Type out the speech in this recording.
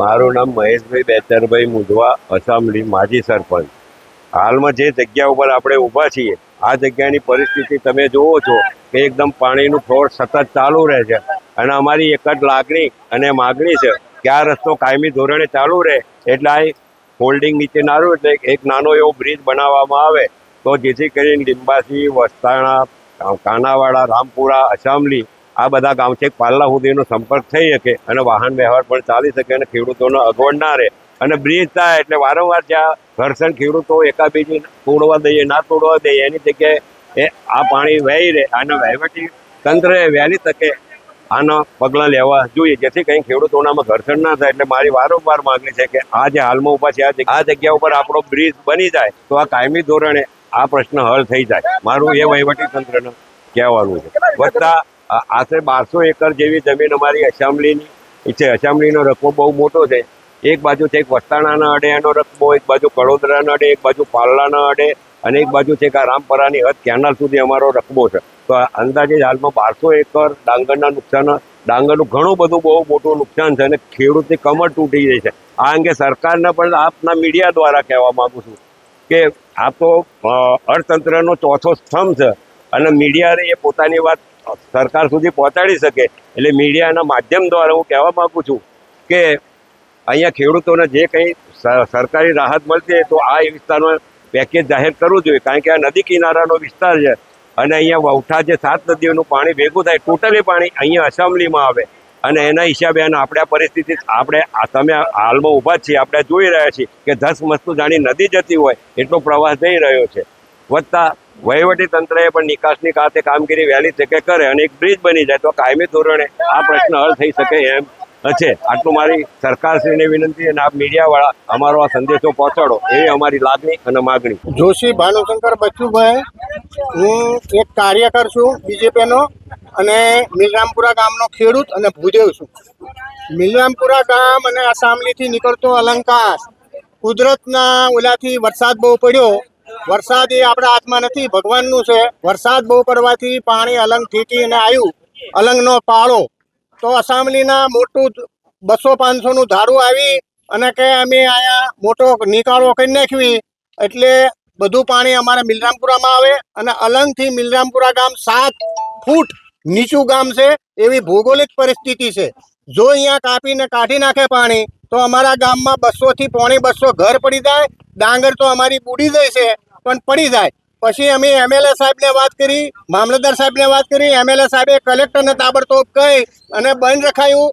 મારું નામ મહેશભાઈ બેચરભાઈ મુધવા અસામલી માજી સરપંચ. હાલમાં જે જગ્યા ઉપર આપણે ઊભા છીએ, આ જગ્યાની પરિસ્થિતિ તમે જુઓ છો કે એકદમ પાણીનું ફ્લોર સતત ચાલુ રહે છે અને અમારી એક જ લાગણી અને માગણી છે કે આ રસ્તો કાયમી ધોરણે ચાલુ રહે. એટલે આ હોલ્ડિંગ નીચે નારું, એટલે એક નાનો એવો બ્રિજ બનાવવામાં આવે. તો જેથી કરીને લીંબાસી, વસ્તાણા, કાનાવાડા, રામપુરા, અસામલી આ બધા ગામ છે, પાલ્લા સુધીનો સંપર્ક થઈ શકે અને વાહન વ્યવહાર પણ ચાલી શકે અને ખેડૂતોને અગવડ ના રહે. અને બ્રિજ થાય એટલે વારંવાર જ્યાં ઘર્ષણ ખેડૂતો એકાબીજી તોડવા દઈએ, ના તોડવા દઈએ, એની જગ્યાએ એ આ પાણી વહી રહે અને વહીવટી તંત્રએ વહેલી તકે આના પગલાં લેવા જોઈએ. જેથી કંઈ ખેડૂતોનામાં ઘર્ષણ ના થાય. એટલે મારી વારંવાર માગણી છે કે આ જે હાલમાં ઊભા છે, આ જગ્યા- ઉપર આપણો બ્રિજ બની જાય તો આ કાયમી ધોરણે આ પ્રશ્ન હલ થઈ જાય. મારું એ વહીવટી તંત્રને કહેવાનું છે. વત્તા આ- આશરે બારસો એકર જેવી જમીન અમારી અસામલીની છે અસામલીનો રકબો બહુ મોટો છે. એક બાજુ છે એક વસ્તાણાના અડે એનો રકબો, એક બાજુ કડોદરાના અડે એક બાજુ પાલડાના અડે અને એક બાજુ છે કે આ રામપરાની હદ કેનાલ સુધી અમારો રકબો છે. તો અંદાજે હાલમાં બારસો એકર ડાંગરના નુકસાન, ડાંગરનું ઘણું બધું બહુ મોટું નુકસાન છે અને ખેડૂતની કમર તૂટી જાય છે. આ અંગે સરકારને પણ આપના મીડિયા દ્વારા કહેવા માંગુ છું કે આ તો અર્થતંત્રનો ચોથો સ્તંભ છે અને મીડિયાને એ પોતાની વાત સરકાર સુધી પહોંચાડી શકે. એટલે મીડિયાના માધ્યમ દ્વારા હું કહેવા માગું છું કે અહીંયા ખેડૂતોને જે કંઈ સરકારી રાહત મળતી હોય તો આ વિસ્તારમાં પેકેજ જાહેર કરવું જોઈએ. કારણ કે આ નદી કિનારાનો વિસ્તાર છે અને અહીંયા વૌઠા જે સાત નદીઓનું પાણી ભેગું થાય, ટોટલી પાણી અહીંયા અસેમ્બલીમાં આવે. અને એના હિસાબે અને આપણે આ પરિસ્થિતિ, આપણે તમે હાલમાં ઊભા છીએ, આપણે જોઈ રહ્યા છીએ કે ધસ મસ્તું જાણી નદી જતી હોય એટલો પ્રવાસ જઈ રહ્યો છે. વહીવટી તંત્રએ પણ નિકાસની ખાતે કામગીરી વહેલી તકે કરે અને એક બ્રિજ બની જાય તો કાયમી ધોરણે આ પ્રશ્ન હલ થઈ શકે એમ છે. આટલું મારી સરકારશ્રીને વિનંતી અને આપ મીડિયાવાળા અમારો આ સંદેશો પહોંચાડો એ અમારી લાગણી અને માગણી. જોશી ભાનુશંકર બચ્ચુભાઈ, હું એક કાર્યકર છું બીજેપીનો અને મિલરામપુરા ગામનો ખેડૂત અને ભૂદેવ છું. મિલરામપુરા ગામ અને આસામલીથી નીકળતો અલંકાર કુદરતના ઓલાથી વરસાદ બહુ પડ્યો વરસાદ એ આપણા હાથમાં નથી, ભગવાનનું છે. વરસાદ બહુ પડવાથી પાણી અલંગ અને આવ્યું અલંગનો પાળો. તો અસામલીના મોટું બસો પાંચસોનું ધારું આવી અને કે અમે અહીંયા મોટો નિકાળો કરી નાખવી. એટલે બધું પાણી અમારા મિલરામપુરામાં આવે અને અલંગથી મિલરામપુરા ગામ સાત ફૂટ નીચું ગામ છે એવી ભૌગોલિક પરિસ્થિતિ છે. જો અહીંયા કાપીને કાઢી નાખે પાણી, તો અમારા ગામમાં બસોથી પોણી બસો ઘર પડી જાય, ડાંગર તો અમારી બુડી જાય છે પણ પડી જાય. પછી અમે એમએલએ સાહેબને વાત કરી, મામલતદાર સાહેબને વાત કરી. એમએલએ સાહેબે કલેક્ટરને તાબડતોબ કહી અને બંધ રખાયું.